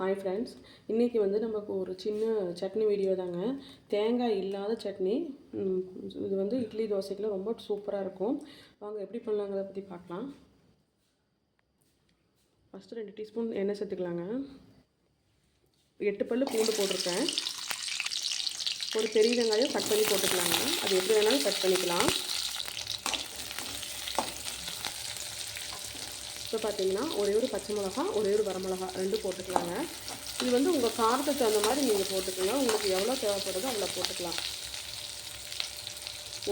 Hi friends இன்றைக்கி வந்து நமக்கு ஒரு சின்ன சட்னி வீடியோ தாங்க. தேங்காய் இல்லாத சட்னி. இது வந்து இட்லி தோசைக்குலாம் ரொம்ப சூப்பராக இருக்கும். வாங்க எப்படி பண்ணலாங்கிறத பற்றி பார்க்கலாம். ஃபஸ்ட்டு ரெண்டு டீஸ்பூன் எண்ணெய் சேர்த்துக்கலாங்க. எட்டு பல் பூண்டு போட்டிருக்கேன். ஒரு பெரிய வெங்காயம் கட் பண்ணி போட்டுக்கலாங்க. அது எப்படி வேணாலும் கட் பண்ணிக்கலாம். இப்போ பார்த்தீங்கன்னா ஒரே ஒரு பச்சை மிளகா ஒரே ஒரு வரமிளகா ரெண்டு போட்டுக்கலாங்க. இது வந்து உங்கள் காரத்துக்கு தகுந்த மாதிரி நீங்கள் போட்டுக்கோங்க. உங்களுக்கு எவ்வளோ தேவைப்படுதோ அவ்வளோ போட்டுக்கலாம்.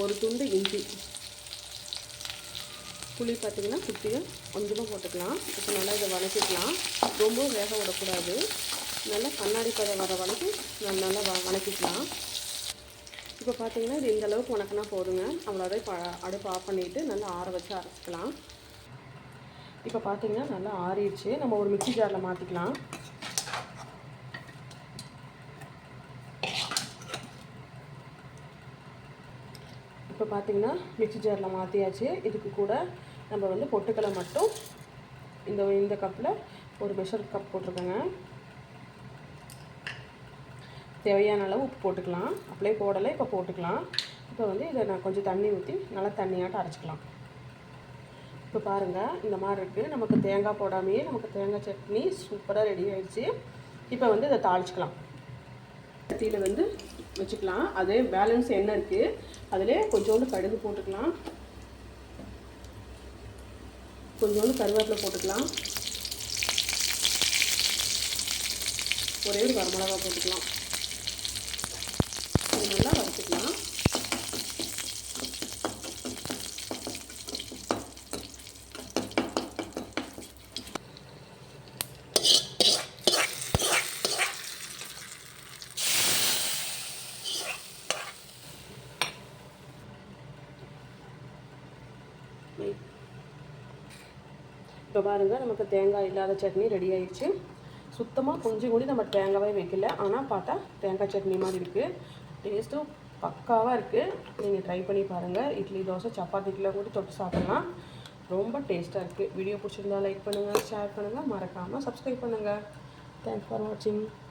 ஒரு துண்டு இஞ்சி. புளி பார்த்தீங்கன்னா குட்டியாக கொஞ்சமாக போட்டுக்கலாம். இப்போ நல்லா இதை வதக்கிக்கலாம். ரொம்ப வேக விடக்கூடாது. நல்லா கண்ணாடி பதம் வர வரைக்கும் நல்லா நல்லா வ வதக்கிக்கலாம். இப்போ பார்த்தீங்கன்னா இது இந்தளவுக்கு வணக்கினா போதுங்க. அவ்வளோதான். இப்போ அடுப்பு ஆஃப் பண்ணிவிட்டு நல்லா ஆற வச்சு அரைச்சிக்கலாம். இப்போ பார்த்தீங்கன்னா நல்லா ஆறிடுச்சு. நம்ம ஒரு மிக்சி ஜாரில் மாற்றிக்கலாம் இப்போ பார்த்தீங்கன்னா மிக்ஸி ஜாரில் மாற்றியாச்சு இதுக்கு கூட நம்ம வந்து பொட்டுக்கலை மட்டும் இந்த இந்த கப்பில் ஒரு மெஷர் கப் போட்டிருக்கேங்க. தேவையான அளவு உப்பு போட்டுக்கலாம். அப்படியே போடலை இப்போ போட்டுக்கலாம். இப்போ வந்து இதை நான் கொஞ்சம் தண்ணி ஊற்றி நல்லா தண்ணியாட்டம் அரைச்சிக்கலாம். இப்போ பாருங்கள் இந்த மாதிரி இருக்குது நமக்கு தேங்காய் போடாமையே நமக்கு தேங்காய் சட்னி சூப்பராக ரெடி ஆகிடுச்சு இப்போ வந்து இதை தாளிச்சிக்கலாம். சட்டியில் வந்து வச்சுக்கலாம். அதே பேலன்ஸ் எண்ணெய் இருக்குது அதிலே கொஞ்சோண்டு கடுகு போட்டுக்கலாம். கொஞ்சோண்டு கருவேப்பிலை போட்டுக்கலாம். ஒரே ஒரு வரமிளகா போட்டுக்கலாம் இது நல்லா வறுத்துக்கலாம் இப்போ பாருங்கள் நமக்கு தேங்காய் இல்லாத சட்னி ரெடி ஆயிடுச்சு சுத்தமாக கொஞ்சம் கூட நம்ம தேங்காவே வைக்கல. ஆனால் பார்த்தா தேங்காய் சட்னி மாதிரி இருக்குது டேஸ்ட்டும் பக்காவாக இருக்குது நீங்கள் ட்ரை பண்ணி பாருங்கள் இட்லி தோசை சப்பாத்திக்கெலாம் கூட தொட்டு சாப்பிட்லாம். ரொம்ப டேஸ்ட்டாக இருக்குது வீடியோ பிடிச்சிருந்தா லைக் பண்ணுங்கள் ஷேர் பண்ணுங்கள் மறக்காமல் சப்ஸ்கிரைப் பண்ணுங்கள் தேங்க்ஸ் ஃபார் வாட்சிங்